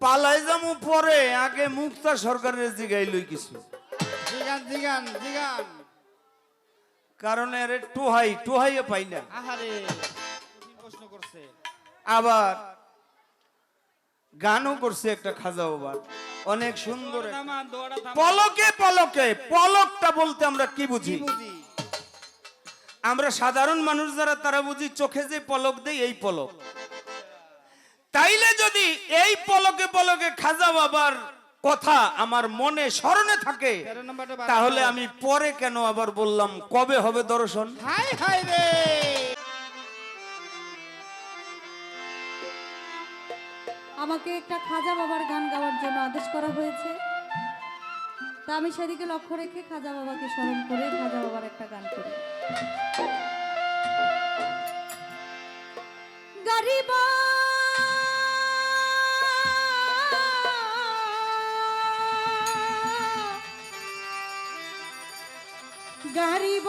পালাই যামু পরে আগে মুক্তা সরকারের জিগাই লই কিছু। জিগান জিগান জিগান। কারণ এর টুহাই টুহাইয়ে পাই না। আহারে প্রশ্ন করছে। আবার গানও করছে একটা খাজা বাবার অনেক সুন্দর পলকে পলকে পলকটা বলতে আমরা কি বুঝি? আমরা সাধারণ মানুষ যারা তারা বুঝি চোখে যে পলক দেয় এই পলক। তাইলে যদি এই পলকে পলকে খাজা বাবার কথা আমার মনে স্মরণে থাকে তাহলে আমি পরে কেন আবার বললাম কবে হবে দর্শন? হাই হাই রে! আমাকে একটা খাজা বাবার গান গাওয়ার জন্য আদেশ করা হয়েছে। তা আমি সেদিকে লক্ষ্য রেখে খাজা বাবাকে স্মরণ করে খাজা বাবার একটা গান করি। গরিবা গরিব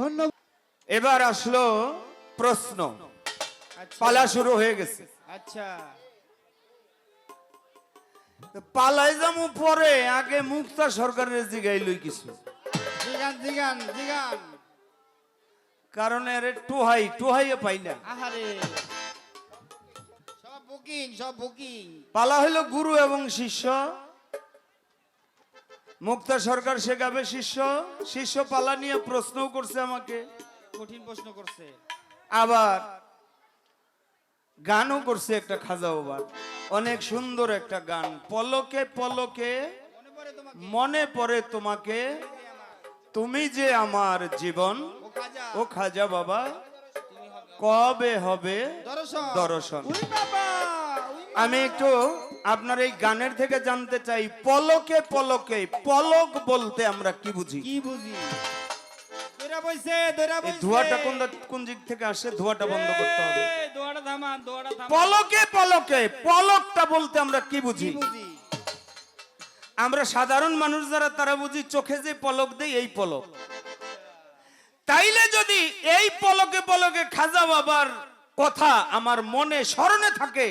ধন্যবাদ। এবার আসলো প্রশ্ন। আচ্ছা। পালা শুরু হয়ে গেছে। আচ্ছা। পালাই যামু পরে আগে মুক্তা সরকারের কিছু। জিগান জিগান জিগান। কারণ এর টুহাই টুহাইয়ে পাই না আহারে। সব বুকিং সব বুকিং। পালা হলো গুরু এবং শিষ্য। মুক্তা সরকার শেখাবে শিষ্য শিষ্য পালা নিয়ে প্রশ্নও করছে আমাকে। কঠিন প্রশ্ন করছে। আবার গানও করছে একটা খাজা বাবার। অনেক সুন্দর একটা গান। পলকে পলকে মনে পড়ে তোমাকে। তুমি যে আমার জীবন ও খাজা। বাবা কবে হবে দর্শন। আমি একটু আপনার এই গানের থেকে জানতে চাই পলকে পলকে পলক বলতে আমরা কি বুঝি? কি বুঝি? ধোঁয়াটা কোন দিক- কোন দিক থেকে আসে? ধোঁয়াটা বন্ধ করতে হবে। পলকে পলকে পলকটা বলতে আমরা কি বুঝি? আমরা সাধারণ মানুষ যারা তারা বুঝি চোখে যে পলক দেয় এই পলক। তাইলে যদি এই পলকে পলকে খাজা বাবার কথা আমার মনে স্মরণে থাকে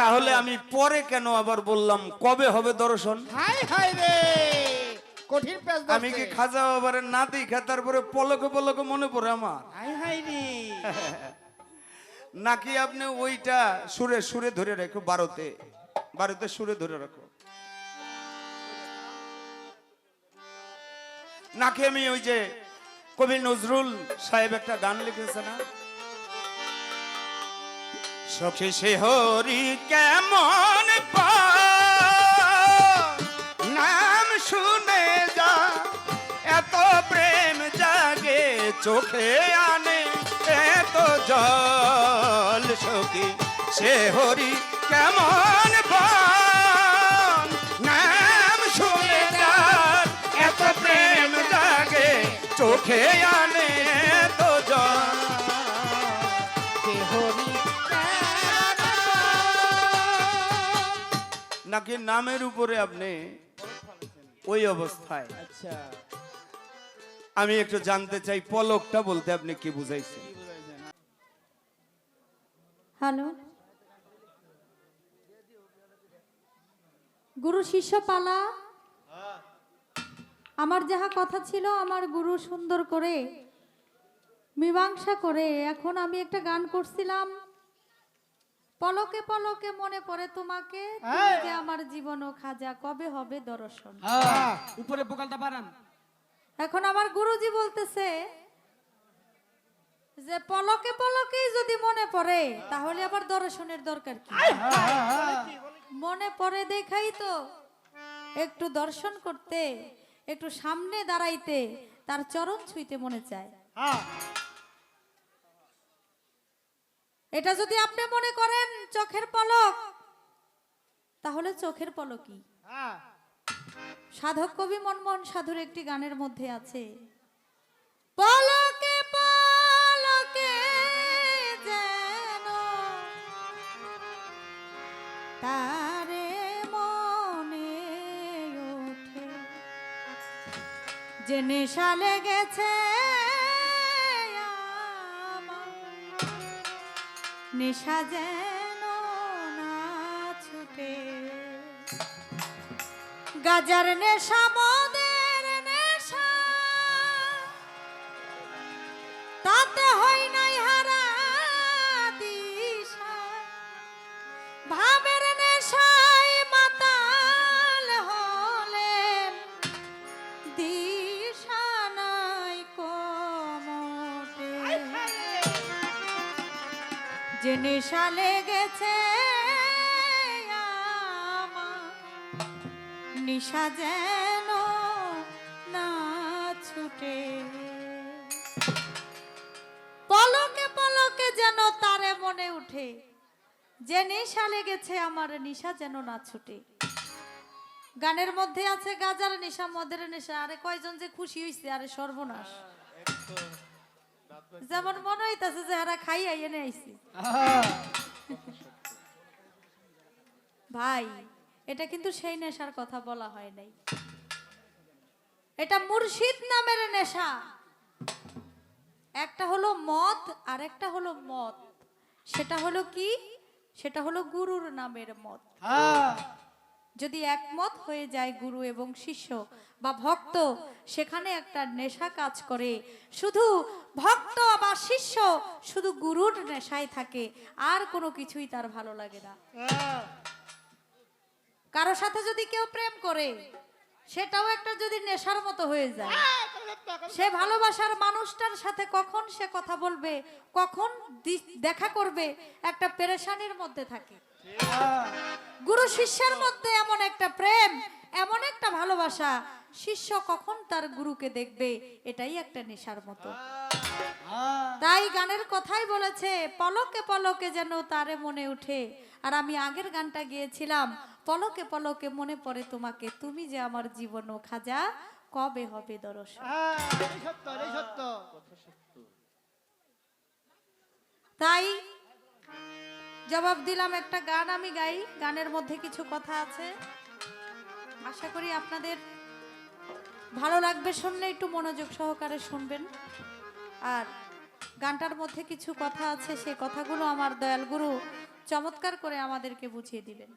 তাহলে আমি পরে কেন আবার বললাম কবে হবে দর্শন? হাই হাই রে! কঠিন পেজ আমি কি খাজা বাবার না দেখা তারপরে পলকে পলকে মনে পড়ে আমার? হাই হাই রে! নাকি আপনি ওইটা সুরে সুরে ধরে রাখো বারোতে। বারোতে সুরে ধরে রাখো। নাকি আমি ওই যে কবি নজরুল সাহেব একটা গান লিখেছে না? সখী সে হরি কেমন নাম শুনে যা, এত প্রেম জাগে, চোখে আনে, এত জল সখী সে হরি কেমন নাম শুনে যার এত প্রেম জাগে, চোখে আনে নাকি নামের উপরে আপনি ওই অবস্থায়। আচ্ছা। আমি একটু জানতে চাই পলকটা বলতে আপনি কি বুঝাইছেন? হ্যালো। গুরু শিষ্য পালা আমার যাহা কথা ছিল আমার গুরু সুন্দর করে মীমাংসা করে এখন আমি একটা গান করছিলাম। পলকে পলকে মনে পড়ে তোমাকে। তুমি যে আমার জীবন ও খাজা কবে হবে দর্শন? উপরে বোকালটা বাড়ান। এখন আমার গুরুজি বলতেছে যে পলকে পলকেই যদি মনে পড়ে তাহলে আবার দর্শনের দরকার কি? মনে পড়ে দেখাই তো। একটু দর্শন করতে একটু সামনে দাঁড়াইতে তার চরণ ছুঁইতে মনে চায়। এটা যদি আপনি মনে করেন চোখের পলক তাহলে চোখের পলকই। সাধক কবি মনমোহন সাধুর একটি গানের মধ্যে আছে পলকে পলকে যেন তারে মনে ওঠে। যে নেশা লেগেছে নেশা যেন না ছুটে। গাজার নেশা নেশা লেগেছে নিশা যেন না ছুটে। পলকে পলকে যেন তারে মনে উঠে। যে নেশা লেগেছে আমার, নিশা যেন না ছুটে। গানের মধ্যে আছে গাজার নেশা, মদের নেশা। আরে কয়জন যে খুশি হইছে, আরে সর্বনাশ। যেমন মনে হইতাছে যে হারা খাই এনে আইছি। ভাই এটা কিন্তু সেই নেশার কথা বলা হয় নাই। এটা মুর্শিদ নামের নেশা। একটা হলো মদ আর একটা হলো মদ। সেটা হলো কি? সেটা হলো গুরুর নামের মদ। হ্যাঁ যদি একমত হয়ে যায় গুরু এবং শিষ্য বা ভক্ত সেখানে একটা নেশা কাজ করে। শুধু ভক্ত বা শিষ্য শুধু গুরুর নেশায় থাকে। আর কোনো কিছুই তার ভালো লাগে না। হ্যাঁ। কারও সাথে যদি কেউ প্রেম করে সেটাও একটা যদি নেশার মতো হয়ে যায়। সে ভালোবাসার মানুষটার সাথে কখন সে কথা বলবে কখন দেখা করবে একটা পেরেশানির মধ্যে থাকে। গুরু শিষ্যের মধ্যে এমন একটা প্রেম এমন একটা ভালোবাসা শিষ্য কখন তার গুরুকে দেখবে এটাই একটা নেশার মতো। হ্যাঁ তাই গানের কথাই বলেছে পলকে পলকে যেন তারে মনে উঠে। আর আমি আগের গানটা গিয়েছিলাম পলকে পলকে মনে পড়ে তোমাকে। তুমি যে আমার জীবন ও খাজা, কবে হবে দর্শন তাই জবাব দিলাম একটা গান আমি গাই। গানের মধ্যে কিছু কথা আছে। আশা করি আপনাদের ভালো লাগবে শুনলে, একটু মনোযোগ সহকারে শুনবেন। আর গানটার মধ্যে কিছু কথা আছে সেই কথাগুলো আমার দয়াল গুরু চমৎকার করে আমাদেরকে বুঝিয়ে দিবেন।